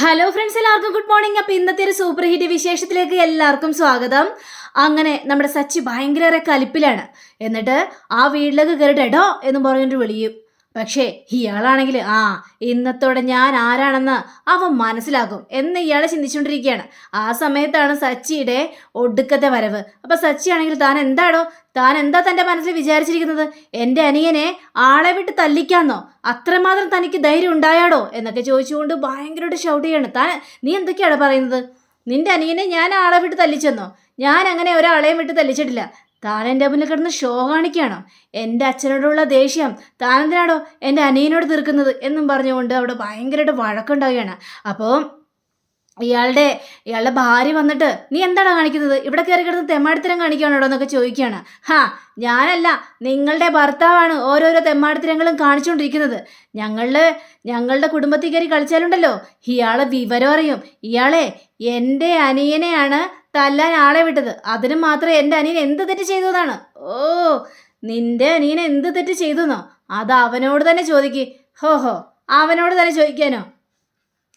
Hello friends എല്ലാവർക്കും good morning അപ്പോൾ ഇന്നത്തെ ഒരു സൂപ്പർ ഹിറ്റ് വിശേഷത്തിലേക്ക് എല്ലാവർക്കും സ്വാഗതം. അങ്ങനെ നമ്മുടെ സച്ചി ഭയങ്കര കലിപ്പിലാണ്. എന്നിട്ട് ആ വീട്ടിലേക്ക് കയറിയിട്ട് എടോ എന്ന് പറഞ്ഞിട്ട് വിളിയും പക്ഷേ ഇയാളാണെങ്കിൽ ആ ഇന്നത്തോടെ ഞാൻ ആരാണെന്ന് അവൻ മനസ്സിലാക്കും എന്ന് ഇയാൾ ചിന്തിച്ചുകൊണ്ടിരിക്കുകയാണ്. ആ സമയത്താണ് സച്ചിയുടെ ഒടുക്കത്തെ വരവ്. അപ്പം സച്ചി ആണെങ്കിൽ താൻ എന്താണോ താൻ എന്താ തന്റെ മനസ്സിൽ വിചാരിച്ചിരിക്കുന്നത്? എന്റെ അനിയനെ ആളെ വിട്ട് തല്ലിക്കാന്നോ? അത്രമാത്രം തനിക്ക് ധൈര്യം ഉണ്ടായാടോ? എന്നൊക്കെ ചോദിച്ചുകൊണ്ട് ഭയങ്കരമായിട്ട് ഷൗട്ട് ചെയ്യാണ്. താൻ നീ എന്തൊക്കെയാണ് പറയുന്നത്? നിന്റെ അനിയനെ ഞാൻ ആളെ വിട്ട് തല്ലിച്ചെന്നോ? ഞാൻ അങ്ങനെ ഒരാളെയും വിട്ട് തല്ലിച്ചിട്ടില്ല. താൻ എന്റെ മുന്നിൽ കിടന്ന് ഷോ കാണിക്കുകയാണോ? എന്റെ അച്ഛനോടുള്ള ദേഷ്യം. താൻ എന്തിനാടോ എന്റെ അനിയനോട് തീർക്കുന്നത് എന്നും പറഞ്ഞുകൊണ്ട് അവിടെ ഭയങ്കരമായിട്ട് വഴക്കുണ്ടാവുകയാണ്. അപ്പോൾ ഇയാളുടെ ഇയാളുടെ ഭാര്യ വന്നിട്ട് നീ എന്താണ് കാണിക്കുന്നത്? ഇവിടെ കയറി കിടന്ന് തെമ്മാടിത്തരം കാണിക്കുകയാണോ എന്നൊക്കെ ചോദിക്കുകയാണ്. ഹാ ഞാനല്ല. നിങ്ങളുടെ ഭർത്താവാണ് ഓരോരോ തെമ്മാടിത്തരങ്ങളും കാണിച്ചുകൊണ്ടിരിക്കുന്നത്. ഞങ്ങളുടെ ഞങ്ങളുടെ കുടുംബത്തിൽ കയറി കളിച്ചാലുണ്ടല്ലോ. ഇയാളെ വിവരം അറിയും. ഇയാളെ എന്റെ അനിയനെയാണ് തല്ലാൻ ആളെ വിട്ടത്. അതിന് മാത്രം എന്റെ അനിയൻ എന്ത് തെറ്റ് ചെയ്തതാണ്? ഓ നിന്റെ അനിയൻ എന്ത് തെറ്റ് ചെയ്തു എന്നോ അത് അവനോട് തന്നെ ചോദിക്ക്. ഹോ ഹോ അവനോട് തന്നെ ചോദിക്കാനോ?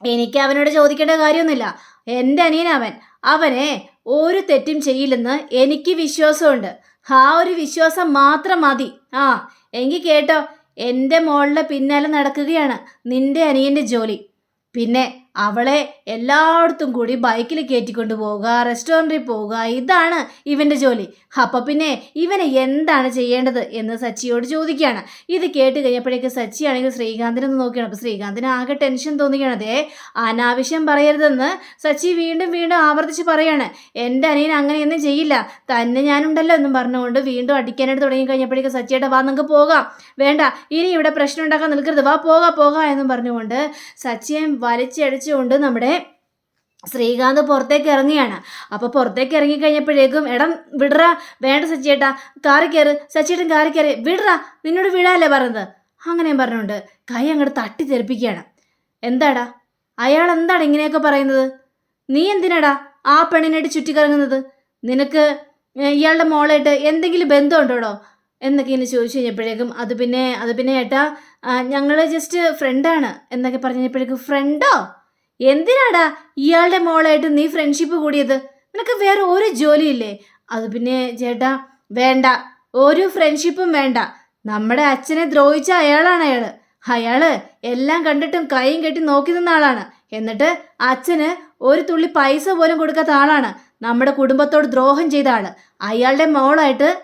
എനിക്ക് അവനോട് ചോദിക്കേണ്ട കാര്യമൊന്നുമില്ല. എന്റെ അനിയൻ അവൻ. അവനെ ഒരു തെറ്റും ചെയ്യില്ലെന്ന് എനിക്ക് വിശ്വാസമുണ്ട്. ആ ഒരു വിശ്വാസം മാത്രം മതി. ആ എങ്കിൽ കേട്ടോ എന്റെ മോളുടെ പിന്നാലെ നടക്കുകയാണ് നിന്റെ അനിയന്റെ ജോലി. പിന്നെ അവളെ എല്ലായിടത്തും കൂടി ബൈക്കിൽ കയറ്റിക്കൊണ്ട് പോവുക റെസ്റ്റോറന്റിൽ പോവുക ഇതാണ് ഇവന്റെ ജോലി. അപ്പം പിന്നെ ഇവനെ എന്താണ് ചെയ്യേണ്ടത് എന്ന് സച്ചിയോട് ചോദിക്കുകയാണ്. ഇത് കേട്ട് കഴിഞ്ഞപ്പോഴേക്ക് സച്ചി ആണെങ്കിൽ ശ്രീകാന്തിനൊന്ന് നോക്കിയാണ്. അപ്പോൾ ശ്രീകാന്തിന് ആകെ ടെൻഷൻ തോന്നുകയാണ് അതേ അനാവശ്യം പറയരുതെന്ന് സച്ചി വീണ്ടും വീണ്ടും ആവർത്തിച്ച് പറയാണ്. എന്റെ അനിയൻ അങ്ങനെയൊന്നും ചെയ്യില്ല. തന്നെ ഞാനുണ്ടല്ലോ എന്നും പറഞ്ഞുകൊണ്ട് വീണ്ടും അടിക്കാനായിട്ട് തുടങ്ങി കഴിഞ്ഞപ്പോഴേക്ക് സച്ചിയുടെ വാ നിങ്ങൾക്ക് പോകാം. വേണ്ട ഇനി ഇവിടെ പ്രശ്നം ഉണ്ടാക്കാൻ നിൽക്കരുത്. വാ പോകാം പോകാം എന്നും പറഞ്ഞുകൊണ്ട് സച്ചിയെ വലിച്ചടിച്ചുകൊണ്ട് നമ്മുടെ ശ്രീകാന്ത് പുറത്തേക്ക് ഇറങ്ങിയാണ്. അപ്പോൾ പുറത്തേക്ക് ഇറങ്ങി കഴിഞ്ഞപ്പോഴേക്കും എടം വിടറ വേണ്ട സച്ചിയേട്ടാ കാറി കയറ് സച്ചിയേട്ടൻ കാറി കയറി വിടറ നിന്നോട് വിടാല്ലേ പറഞ്ഞത്? അങ്ങനെയും പറഞ്ഞുകൊണ്ട് കൈ അങ്ങോട്ട് തട്ടി തെറിപ്പിക്കുകയാണ്. എന്താടാ? അയാൾ എന്താണ് ഇങ്ങനെയൊക്കെ പറയുന്നത്? നീ എന്തിനാടാ ആ പെണ്ണിനായിട്ട് ചുറ്റിക്കറങ്ങുന്നത്? നിനക്ക് ഇയാളുടെ മോളായിട്ട് എന്തെങ്കിലും ബന്ധമുണ്ടോടോ? എന്നൊക്കെ ഇങ്ങനെ ചോദിച്ചു കഴിഞ്ഞപ്പോഴേക്കും അത് പിന്നെ അത് പിന്നെ ഏട്ടാ ഞങ്ങൾ ജസ്റ്റ് ഫ്രണ്ടാണ് എന്നൊക്കെ പറഞ്ഞപ്പോഴേക്കും ഫ്രണ്ടോ എന്തിനാടാ ഇയാളുടെ മോളായിട്ട് നീ ഫ്രണ്ട്ഷിപ്പ് കൂടിയത്? നിനക്ക് വേറെ ഒരു ജോലിയില്ലേ? അത് പിന്നെ ചേട്ടാ വേണ്ട. ഒരു ഫ്രണ്ട്ഷിപ്പും വേണ്ട. നമ്മുടെ അച്ഛനെ ദ്രോഹിച്ച അയാളാണ് അയാൾ. അയാൾ എല്ലാം കണ്ടിട്ടും കൈയും കെട്ടി നോക്കി നിന്ന ആളാണ്. എന്നിട്ട് അച്ഛന് ഒരു തുള്ളി പൈസ പോലും കൊടുക്കാത്ത ആളാണ്. നമ്മുടെ കുടുംബത്തോട് ദ്രോഹം ചെയ്ത ആൾ. അയാളുടെ മോളായിട്ട്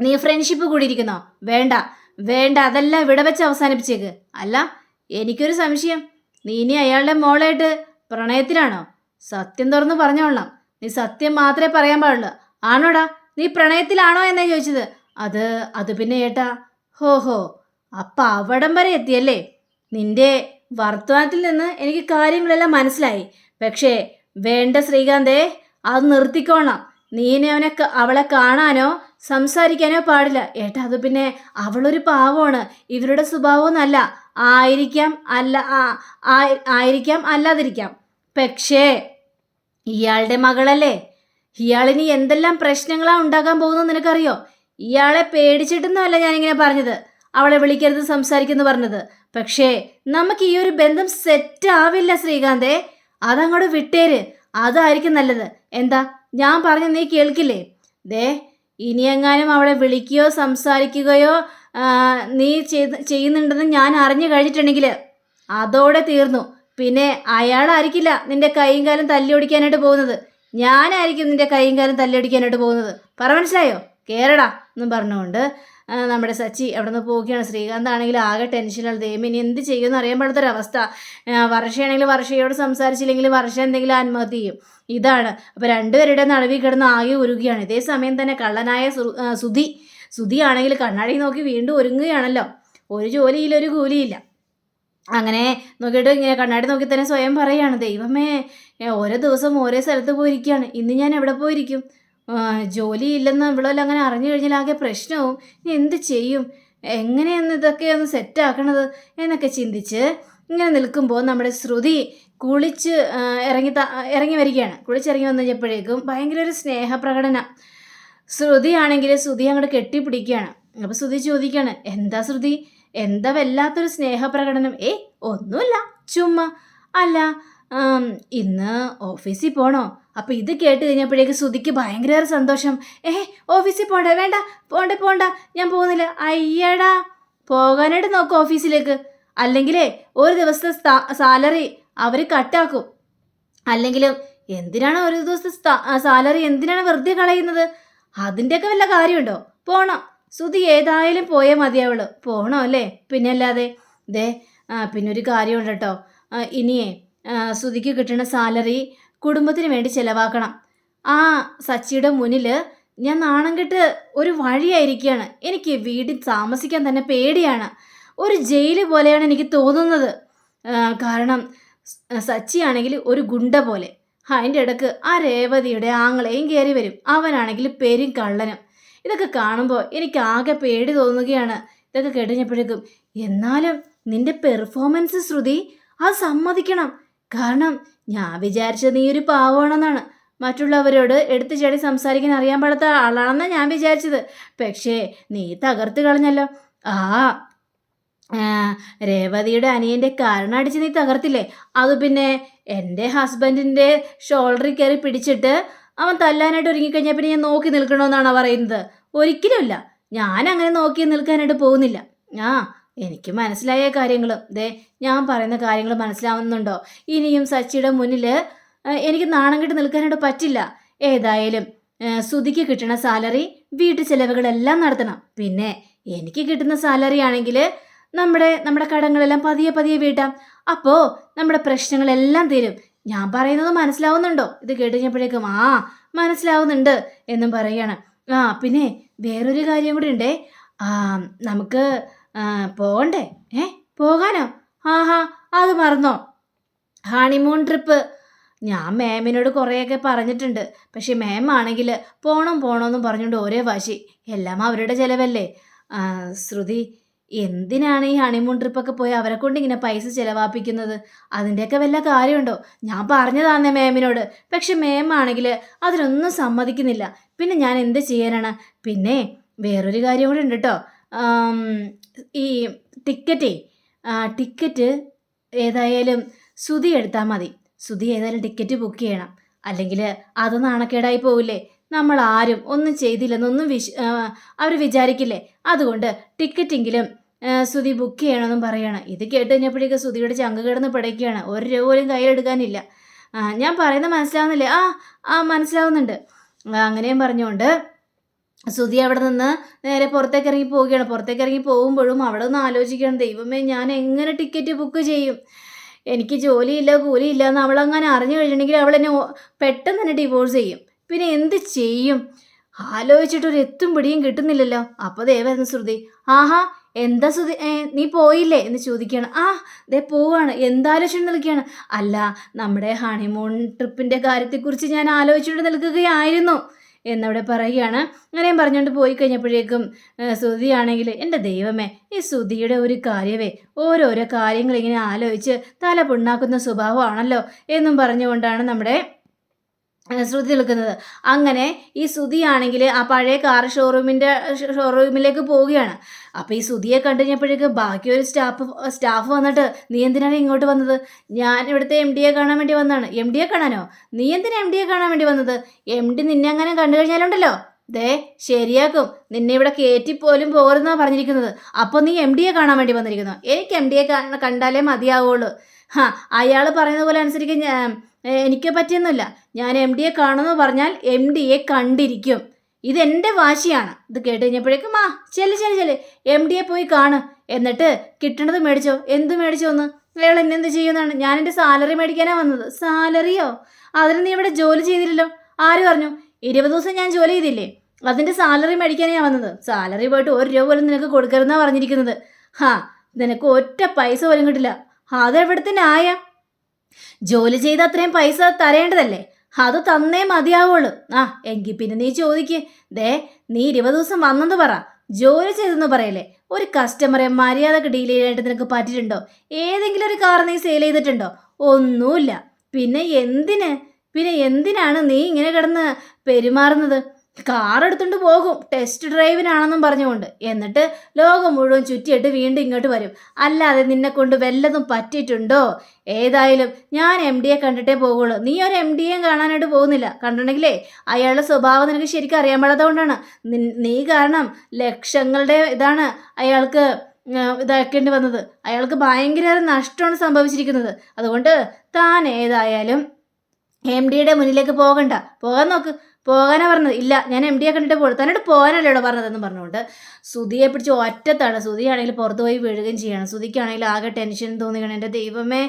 നീ ഫ്രണ്ട്ഷിപ്പ് കൂടിയിരിക്കുന്നോ? വേണ്ട. വേണ്ട അതെല്ലാം ഇവിടെ വെച്ച് അവസാനിപ്പിച്ചേക്ക്. അല്ല എനിക്കൊരു സംശയം. നീ ഇനി അയാളുടെ മോളായിട്ട് പ്രണയത്തിലാണോ? സത്യം തുറന്ന് പറഞ്ഞോളാം നീ സത്യം മാത്രമേ പറയാൻ പാടുള്ളൂ. ആണോടാ? നീ പ്രണയത്തിലാണോ എന്നാ ചോദിച്ചത്? അത് അത് പിന്നെ ഏട്ടാ. ഹോ ഹോ. അപ്പം അവിടം വരെ എത്തിയല്ലേ? നിന്റെ വർത്തമാനത്തിൽ നിന്ന് എനിക്ക് കാര്യങ്ങളെല്ലാം മനസ്സിലായി. പക്ഷേ വേണ്ട ശ്രീകാന്തേ അത് നിർത്തിക്കോണം. നീനെ അവനെ അവളെ കാണാനോ സംസാരിക്കാനോ പാടില്ല. ഏട്ടാ അത് പിന്നെ അവളൊരു പാവമാണ്. ഇവരുടെ സ്വഭാവമൊന്നല്ല ആയിരിക്കാം അല്ല ആയിരിക്കാം അല്ലാതിരിക്കാം. പക്ഷേ ഇയാളുടെ മകളല്ലേ? ഇയാളിനി എന്തെല്ലാം പ്രശ്നങ്ങളാ ഉണ്ടാകാൻ പോകുന്നത് നിനക്കറിയോ? ഇയാളെ പേടിച്ചിട്ടൊന്നുമല്ല ഞാനിങ്ങനെ പറഞ്ഞത്. അവളെ വിളിക്കരുത് സംസാരിക്കുന്നു പറഞ്ഞത്. പക്ഷേ നമുക്ക് ഈ ഒരു ബന്ധം സെറ്റ് ആവില്ല ശ്രീകാന്തേ. അതങ്ങോട്ട് വിട്ടേര്. അതായിരിക്കും നല്ലത്. എന്താ? ഞാൻ പറഞ്ഞ നീ കേൾക്കില്ലേ? ദേ ഇനിയെങ്ങാനും അവളെ വിളിക്കുകയോ സംസാരിക്കുകയോ നീ ചെയ്ത് ചെയ്യുന്നുണ്ടെന്ന് ഞാൻ അറിഞ്ഞു കഴിഞ്ഞിട്ടുണ്ടെങ്കിൽ അതോടെ തീർന്നു. പിന്നെ അയാളായിരിക്കില്ല നിന്റെ കൈയും കാലും തല്ലി ഓടിക്കാനായിട്ട് പോകുന്നത്. ഞാനായിരിക്കും നിന്റെ കൈയും കാലും തല്ലി ഓടിക്കാനായിട്ട് പോകുന്നത്. പറ മനസ്സിലായോ? കേരടാ എന്നും പറഞ്ഞുകൊണ്ട് നമ്മുടെ സച്ചി അവിടെ നിന്ന് പോവുകയാണ്. ശ്രീകാന്ത് ആണെങ്കിൽ ആകെ ടെൻഷനാണ് ദൈവം ഇനി എന്ത് ചെയ്യുമെന്ന് അറിയാൻ പാടാത്തൊരവസ്ഥ വർഷയാണെങ്കിൽ വർഷയോട് സംസാരിച്ചില്ലെങ്കിൽ വർഷ എന്തെങ്കിലും ആത്മഹത്യ ചെയ്യും. ഇതാണ്. അപ്പോൾ രണ്ടുപേരുടെ നടുവിൽ കിടന്ന് ആകെ ഉരുകയാണ് ഇതേ സമയം തന്നെ കള്ളനായ സുധി സുധി ആണെങ്കിൽ കണ്ണാടി നോക്കി വീണ്ടും ഒരുങ്ങുകയാണല്ലോ. ഒരു ജോലിയില്ല ഒരു കൂലിയില്ല. അങ്ങനെ നോക്കിയിട്ട് ഇങ്ങനെ കണ്ണാടി നോക്കി തന്നെ സ്വയം പറയാണ് ദൈവമേ ഓരോ ദിവസം ഓരോ സ്ഥലത്ത് പോയിരിക്കുകയാണ്. ഇന്ന് ഞാൻ എവിടെ പോയിരിക്കും? ജോലി ഇല്ലെന്ന് ഇവളെല്ലാം അങ്ങനെ അറിഞ്ഞു കഴിഞ്ഞാൽ ആകെ പ്രശ്നവും. ഇനി എന്ത് ചെയ്യും? എങ്ങനെയെന്ന് ഇതൊക്കെ ഒന്ന് സെറ്റാക്കണത് എന്നൊക്കെ ചിന്തിച്ച് ഇങ്ങനെ നിൽക്കുമ്പോൾ നമ്മുടെ ശ്രുതി കുളിച്ച് ഇറങ്ങി ഇറങ്ങി വരികയാണ്. കുളിച്ചിറങ്ങി വന്നു കഴിഞ്ഞപ്പോഴേക്കും ഭയങ്കര ഒരു സ്നേഹപ്രകടനം. ശ്രുതിയാണെങ്കിൽ ശ്രുതി അങ്ങോട്ട് കെട്ടിപ്പിടിക്കുകയാണ് അപ്പോൾ ശ്രുതി ചോദിക്കുകയാണ് എന്താ ശ്രുതി? എന്താ വല്ലാത്തൊരു സ്നേഹപ്രകടനം? ഏ ഒന്നുമില്ല ചുമ്മാ. അല്ല ഇന്ന് ഓഫീസിൽ പോണോ? അപ്പൊ ഇത് കേട്ട് കഴിഞ്ഞപ്പോഴേക്ക് ശ്രുതിക്ക് ഭയങ്കര സന്തോഷം. ഏ ഓഫീസിൽ പോണ്ട വേണ്ട പോണ്ട പോണ്ട ഞാൻ പോകുന്നില്ല. അയ്യടാ പോകാനായിട്ട് നോക്കും ഓഫീസിലേക്ക്. അല്ലെങ്കിലേ ഒരു ദിവസത്തെ സാലറി അവർ കട്ടാക്കും. അല്ലെങ്കിലും എന്തിനാണ് ഒരു ദിവസത്തെ സാലറി എന്തിനാണ് വെറുതെ കളയുന്നത്? അതിന്റെയൊക്കെ വല്ല കാര്യമുണ്ടോ? പോണം. സുതി ഏതായാലും പോയേ മതിയാവുള്ളൂ. പോണോ അല്ലേ? പിന്നെ അല്ലാതെ ദേ പിന്നെ ഒരു കാര്യമുണ്ട് കേട്ടോ ഇനിയേ സുതിക്ക് കിട്ടുന്ന സാലറി കുടുംബത്തിന് വേണ്ടി ചിലവാക്കണം. ആ സച്ചിയുടെ മുന്നിൽ ഞാൻ നാണം കെട്ട് ഒരു വഴിയായിരിക്കുകയാണ്. എനിക്ക് വീട്ടിൽ താമസിക്കാൻ തന്നെ പേടിയാണ്. ഒരു ജയിൽ പോലെയാണ് എനിക്ക് തോന്നുന്നത്. കാരണം സച്ചിയാണെങ്കിൽ ഒരു ഗുണ്ട പോലെ. അതിന്റെ ഇടയ്ക്ക് ആ രേവതിയുടെ ആങ്ങളെയും കയറി വരും. അവനാണെങ്കിൽ പേരും കള്ളനും. ഇതൊക്കെ കാണുമ്പോൾ എനിക്ക് ആകെ പേടി തോന്നുകയാണ്. ഇതൊക്കെ കേട്ടുകഴിഞ്ഞപ്പോഴേക്കും എന്നാലും നിന്റെ പെർഫോമൻസ് ശ്രുതി അത് സമ്മതിക്കണം. കാരണം ഞാൻ വിചാരിച്ചത് നീ ഒരു പാവമാണെന്നാണ്. മറ്റുള്ളവരോട് എടുത്തു ചാടി സംസാരിക്കാൻ അറിയാൻ പാടാത്ത ആളാണെന്നാണ് ഞാൻ വിചാരിച്ചത്. പക്ഷേ നീ തകർത്ത് കളഞ്ഞല്ലോ. ആ രേവതിയുടെ അനിയന്റെ കാരണടിച്ച് നീ തകർത്തില്ലേ? അത് പിന്നെ എന്റെ ഹസ്ബൻഡിന്റെ ഷോൾഡറിൽ കയറി പിടിച്ചിട്ട് അവൻ തല്ലാനായിട്ട് ഒരുങ്ങിക്കഴിഞ്ഞാൽ പിന്നെ ഞാൻ നോക്കി നിൽക്കണമെന്നാണ് പറയുന്നത്. ഒരിക്കലുമില്ല. ഞാൻ അങ്ങനെ നോക്കി നിൽക്കാനായിട്ട് പോകുന്നില്ല. ആ എനിക്ക് മനസ്സിലായ കാര്യങ്ങൾ ദേ ഞാൻ പറയുന്ന കാര്യങ്ങൾ മനസ്സിലാവുന്നുണ്ടോ? ഇനിയും സച്ചിയുടെ മുന്നിൽ എനിക്ക് നാണം കെട്ട് നിൽക്കാനായിട്ട് പറ്റില്ല. ഏതായാലും സുതിക്ക് കിട്ടുന്ന സാലറി വീട്ടു ചെലവുകളെല്ലാം നടത്തണം. പിന്നെ എനിക്ക് കിട്ടുന്ന സാലറി ആണെങ്കിൽ നമ്മുടെ നമ്മുടെ കടങ്ങളെല്ലാം പതിയെ പതിയെ വീട്ടാം. അപ്പോൾ നമ്മുടെ പ്രശ്നങ്ങളെല്ലാം തീരും. ഞാൻ പറയുന്നത് മനസ്സിലാവുന്നുണ്ടോ? ഇത് കേട്ട് കഴിഞ്ഞപ്പോഴേക്കും ആ മനസ്സിലാവുന്നുണ്ട് എന്നും പറയാണ് ആ പിന്നെ വേറൊരു കാര്യം കൂടി ഉണ്ടേ. നമുക്ക് പോകണ്ടേ? ഏ പോകാനോ? ആഹാ അത് മറന്നോ. Honeymoon trip. ഞാൻ മാമിനോട് കുറേയൊക്കെ പറഞ്ഞിട്ടുണ്ട്. പക്ഷേ മാം ആണെങ്കിൽ പോണം പോണമെന്നും പറഞ്ഞുകൊണ്ട് ഒരേ വാശി. എല്ലാം അവരുടെ ചിലവല്ലേ. ശ്രുതി എന്തിനാണ് ഈ ഹണിമൂൺ ട്രിപ്പൊക്കെ പോയി അവരെ കൊണ്ട് ഇങ്ങനെ പൈസ ചിലവാപ്പിക്കുന്നത്? അതിന്റെയൊക്കെ വല്ല കാര്യമുണ്ടോ? ഞാൻ പറഞ്ഞതാന്നേ മാമിനോട്. പക്ഷെ മാം ആണെങ്കിൽ അതിനൊന്നും സമ്മതിക്കുന്നില്ല. പിന്നെ ഞാൻ എന്ത് ചെയ്യാനാണ്? പിന്നെ വേറൊരു കാര്യം കൂടെ ഉണ്ട് കേട്ടോ ഈ ടിക്കറ്റേ ടിക്കറ്റ് ഏതായാലും സുതി എടുത്താൽ മതി. സുതി ഏതായാലും ടിക്കറ്റ് ബുക്ക് ചെയ്യണം. അല്ലെങ്കിൽ അത് നാണക്കേടായി പോവില്ലേ? നമ്മൾ ആരും ഒന്നും ചെയ്തില്ലെന്നൊന്നും വിശ് അവർ വിചാരിക്കില്ലേ? അതുകൊണ്ട് ടിക്കറ്റെങ്കിലും സുതി ബുക്ക് ചെയ്യണമെന്നും പറയണം. ഇത് കേട്ട് കഴിഞ്ഞപ്പോഴേക്ക് സുതിയുടെ ചങ്ക് കിടന്ന് പിടയ്ക്കുകയാണ്. ഒരു രൂപ പോലും കയ്യിലെടുക്കാനില്ല. ഞാൻ പറയുന്നത് മനസ്സിലാവുന്നില്ലേ? ആ ആ മനസ്സിലാവുന്നുണ്ട്. അങ്ങനെയും പറഞ്ഞുകൊണ്ട് സുധി അവിടെ നിന്ന് നേരെ പുറത്തേക്ക് ഇറങ്ങി പോവുകയാണ്. പുറത്തേക്ക് ഇറങ്ങി പോകുമ്പോഴും അവിടെ നിന്ന് ആലോചിക്കണം ദൈവമേ ഞാൻ എങ്ങനെ ടിക്കറ്റ് ബുക്ക് ചെയ്യും? എനിക്ക് ജോലിയില്ല കൂലിയില്ല എന്ന് അവളങ്ങനെ അറിഞ്ഞു കഴിഞ്ഞിട്ടുണ്ടെങ്കിൽ അവൾ എന്നെ പെട്ടെന്ന് തന്നെ ഡിവോഴ്സ് ചെയ്യും. പിന്നെ എന്ത് ചെയ്യും? ആലോചിച്ചിട്ടൊരു എത്തും പിടിയും കിട്ടുന്നില്ലല്ലോ. അപ്പോൾ ദേവായിരുന്നു ശ്രുതി. ആഹാ എന്താ സുധി നീ പോയില്ലേ? എന്ന് ചോദിക്കുകയാണ്. ആ ദേ പോവാണ്. എന്താലോചന നിൽക്കുകയാണ്. അല്ല നമ്മുടെ ഹണിമൂൺ ട്രിപ്പിന്റെ കാര്യത്തെക്കുറിച്ച് ഞാൻ ആലോചിച്ചുകൊണ്ട് നിൽക്കുകയായിരുന്നു. എന്നവിടെ പറയുകയാണ്. അങ്ങനെയും പറഞ്ഞുകൊണ്ട് പോയി കഴിഞ്ഞപ്പോഴേക്കും ശ്രുതിയാണെങ്കിൽ എന്റെ ദൈവമേ ഈ ശ്രുതിയുടെ ഒരു കാര്യമേ ഓരോരോ കാര്യങ്ങൾ ഇങ്ങനെ ആലോചിച്ച് തല പുണ്ണാക്കുന്ന സ്വഭാവമാണല്ലോ എന്നും പറഞ്ഞുകൊണ്ടാണ് നമ്മുടെ ശ്രുതി നിൽക്കുന്നത്. അങ്ങനെ ഈ ശ്രുതിയാണെങ്കിൽ ആ പഴയ കാർ ഷോറൂമിന്റെ ഷോറൂമിലേക്ക് പോവുകയാണ്. അപ്പോൾ ഈ ശ്രുതിയെ കണ്ടു കഴിഞ്ഞപ്പോഴേക്ക് ബാക്കി ഒരു സ്റ്റാഫ് സ്റ്റാഫ് വന്നിട്ട് നീ എന്തിനാണ് ഇങ്ങോട്ട് വന്നത്? ഞാൻ ഇവിടുത്തെ എം ഡിയെ കാണാൻ വേണ്ടി വന്നതാണ്. എം ഡിയെ കാണാനോ? നീ എന്തിനാ എം ഡിയെ കാണാൻ വേണ്ടി വന്നത്? എം ഡി നിന്നെ അങ്ങനെ കണ്ടു കഴിഞ്ഞാലുണ്ടല്ലോ. ദേ ശരിയാക്കും. നിന്നെ ഇവിടെ കയറ്റി പോലും പോകരുതെന്നാണ് പറഞ്ഞിരിക്കുന്നത്. അപ്പോൾ നീ എം ഡിയെ കാണാൻ വേണ്ടി വന്നിരിക്കുന്നു. എനിക്ക് എം ഡിയെ കണ്ടാലേ മതിയാവുള്ളൂ. ഹാ അയാൾ പറയുന്ന പോലെ ഏ, എനിക്ക് പറ്റിയൊന്നുമില്ല. ഞാൻ എം ഡിയെ കാണുമെന്ന് പറഞ്ഞാൽ എം ഡിയെ കണ്ടിരിക്കും. ഇതെന്റെ വാശിയാണ്. ഇത് കേട്ട് കഴിഞ്ഞപ്പോഴേക്കും ആ ചെല്ലു ചെല്ലു ചെല്ലു. എം ഡിയെ പോയി കാണു. എന്നിട്ട് കിട്ടണത് മേടിച്ചോ? എന്ത് മേടിച്ചോ ഒന്ന്? അയാൾ എന്നെ എന്ത് ചെയ്യുന്നതാണ് ഞാൻ എന്റെ സാലറി മേടിക്കാനാണ് വന്നത്. സാലറിയോ? അതിന് നീ ഇവിടെ ജോലി ചെയ്തില്ലല്ലോ. ആര് പറഞ്ഞു? ഇരുപത് ദിവസം ഞാൻ ജോലി ചെയ്തില്ലേ? അതിന്റെ സാലറി മേടിക്കാനാണ് വന്നത്. സാലറി പോയിട്ട് ഒരു രൂപ പോലും നിനക്ക് കൊടുക്കരുതെന്നാണ് പറഞ്ഞിരിക്കുന്നത്. ഹാ നിനക്ക് ഒറ്റ പൈസ പോലും കിട്ടില്ല. അതെവിടുത്തെ ന്യായ? ജോലി ചെയ്ത് അത്രയും പൈസ തരേണ്ടതല്ലേ? അത് തന്നേ മതിയാവുള്ളൂ. ആ എങ്കിൽ പിന്നെ നീ ചോദിക്ക്. ദേ നീ ഇരുപത് ദിവസം വന്നെന്ന് പറ. ജോലി ചെയ്തെന്ന് പറയല്ലേ? ഒരു കസ്റ്റമറെ മര്യാദയ്ക്ക് ഡീൽ ചെയ്യാനായിട്ട് നിനക്ക് പറ്റിയിട്ടുണ്ടോ? ഏതെങ്കിലും ഒരു കാർ നീ സെയിൽ ചെയ്തിട്ടുണ്ടോ? ഒന്നുമില്ല. പിന്നെ എന്തിന്? പിന്നെ എന്തിനാണ് നീ ഇങ്ങനെ കിടന്ന് പെരുമാറുന്നത്? കാർ എടുത്തുകൊണ്ട് പോകും. ടെസ്റ്റ് ഡ്രൈവിനാണെന്നും പറഞ്ഞുകൊണ്ട്. എന്നിട്ട് ലോകം മുഴുവൻ ചുറ്റിയിട്ട് വീണ്ടും ഇങ്ങോട്ട് വരും. അല്ലാതെ നിന്നെ കൊണ്ട് വല്ലതും പറ്റിയിട്ടുണ്ടോ? ഏതായാലും ഞാൻ എം ഡിയെ കണ്ടിട്ടേ പോകുള്ളൂ നീ ഒരു എം ഡിയെ കാണാനായിട്ട് പോകുന്നില്ല. കണ്ടിട്ടുണ്ടെങ്കിലേ അയാളുടെ സ്വഭാവം നിനക്ക് ശരിക്കും അറിയാൻ പാടാത്തതുകൊണ്ടാണ് നീ കാരണം ലക്ഷങ്ങളുടെ ഇതാണ് അയാൾക്ക് ഇതാക്കേണ്ടി വന്നത്. അയാൾക്ക് ഭയങ്കര നഷ്ടമാണ് സംഭവിച്ചിരിക്കുന്നത്. അതുകൊണ്ട് താൻ ഏതായാലും എം ഡിയുടെ മുന്നിലേക്ക് പോകണ്ട. പോകാൻ നോക്ക്. പോകാനാ പറഞ്ഞത്. ഇല്ല ഞാൻ എം ഡിയെ കണ്ടിട്ട് പോകും തന്നോട് പോകാനല്ലേടോ പറഞ്ഞതെന്ന് പറഞ്ഞുകൊണ്ട് സുധിയെ പിടിച്ച് ഒറ്റത്താണ്. സുധിയാണെങ്കിൽ പുറത്തു പോയി വീഴുകയും ചെയ്യണം. സുധിക്കാണെങ്കിൽ ആകെ ടെൻഷൻ തോന്നുകയാണ് എന്റെ ദൈവമേ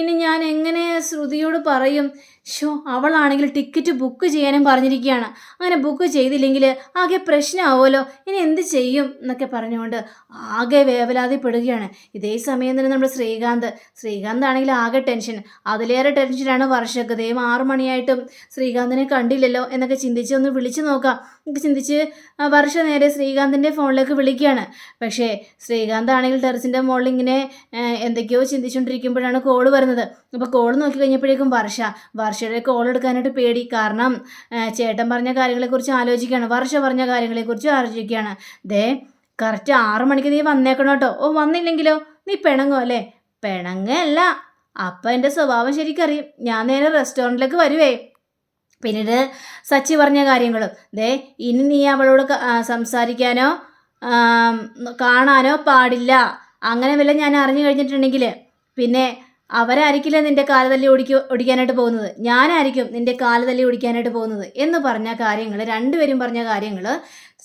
ഇനി ഞാൻ എങ്ങനെ ശ്രുതിയോട് പറയും? ഷോ അവളാണെങ്കിൽ ടിക്കറ്റ് ബുക്ക് ചെയ്യാനും പറഞ്ഞിരിക്കുകയാണ്. അങ്ങനെ ബുക്ക് ചെയ്തില്ലെങ്കിൽ ആകെ പ്രശ്നമാവുമല്ലോ. ഇനി എന്ത് ചെയ്യും എന്നൊക്കെ പറഞ്ഞുകൊണ്ട് ആകെ വേവലാതിപ്പെടുകയാണ്. ഇതേ സമയം തന്നെ നമ്മുടെ ശ്രീകാന്ത്. ശ്രീകാന്ത് ആണെങ്കിൽ ആകെ ടെൻഷൻ. അതിലേറെ ടെൻഷനാണ് വർഷക്ക്. ദൈവം ആറു മണിയായിട്ടും ശ്രീകാന്തിനെ കണ്ടില്ലല്ലോ എന്നൊക്കെ ചിന്തിച്ച് ഒന്ന് വിളിച്ചു നോക്കാം. എന്നൊക്കെ ചിന്തിച്ച് വർഷ നേരെ ശ്രീകാന്തിന്റെ ഫോണിലേക്ക് വിളിക്കുകയാണ്. പക്ഷേ ശ്രീകാന്ത് ആണെങ്കിൽ ടെറസിന്റെ മുകളിൽ ഇങ്ങനെ എന്തൊക്കെയോ ചിന്തിച്ചുകൊണ്ടിരിക്കുമ്പോഴാണ് കോൾ വരുന്നത്. അപ്പോൾ കോൾ നോക്കി കഴിഞ്ഞപ്പോഴേക്കും വർഷ വർഷയുടെ കോൾ എടുക്കാനായിട്ട് പേടി. കാരണം ചേട്ടൻ പറഞ്ഞ കാര്യങ്ങളെക്കുറിച്ച് ആലോചിക്കുകയാണ്. വർഷ പറഞ്ഞ കാര്യങ്ങളെക്കുറിച്ച് ആലോചിക്കുകയാണ്. ദേ കറക്റ്റ് ആറു മണിക്ക് നീ വന്നേക്കണം കേട്ടോ. ഓ വന്നില്ലെങ്കിലോ? നീ പിണങ്ങോ അല്ലേ? പിണങ്ങല്ല അപ്പം എന്റെ സ്വഭാവം ശരിക്കറിയും. ഞാൻ നേരെ റെസ്റ്റോറന്റിലേക്ക് വരുവേ. പിന്നീട് സച്ചി പറഞ്ഞ കാര്യങ്ങളും. ദേ ഇനി നീ അവളോട് സംസാരിക്കാനോ കാണാനോ പാടില്ല. അങ്ങനെ വല്ല ഞാൻ അറിഞ്ഞു കഴിഞ്ഞിട്ടുണ്ടെങ്കിൽ പിന്നെ അവരായിരിക്കില്ല നിന്റെ കാലുതല്ലി ഓടിക്ക ഓടിക്കാനായിട്ട് പോകുന്നത്? ഞാനായിരിക്കും നിന്റെ കാലുതല്ലി ഓടിക്കാനായിട്ട് പോകുന്നത് എന്ന് പറഞ്ഞ കാര്യങ്ങൾ രണ്ടുപേരും പറഞ്ഞ കാര്യങ്ങൾ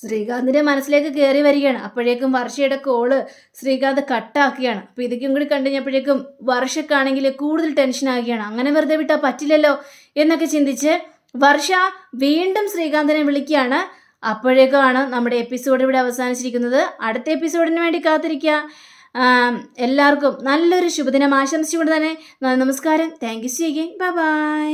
ശ്രീകാന്തിന്റെ മനസ്സിലേക്ക് കയറി വരികയാണ്. അപ്പോഴേക്കും വർഷയുടെ കോൾ ശ്രീകാന്ത് കട്ടാക്കുകയാണ്. അപ്പോൾ ഇതൊക്കെ കൂടി കണ്ടു കഴിഞ്ഞപ്പോഴേക്കും വർഷക്കാണെങ്കിൽ കൂടുതൽ ടെൻഷൻ ആകുകയാണ് അങ്ങനെ വെറുതെ വിട്ടാൽ പറ്റില്ലല്ലോ എന്നൊക്കെ ചിന്തിച്ച് വർഷ വീണ്ടും ശ്രീകാന്തിനെ വിളിക്കുകയാണ്. അപ്പോഴേക്കുമാണ് നമ്മുടെ എപ്പിസോഡ് ഇവിടെ അവസാനിച്ചിരിക്കുന്നത്. അടുത്ത എപ്പിസോഡിന് വേണ്ടി കാത്തിരിക്കുക. എല്ലാവർക്കും നല്ലൊരു ശുഭദിനം ആശംസിച്ചുകൊണ്ട് തന്നെ നമസ്കാരം. Thank you see again bye bye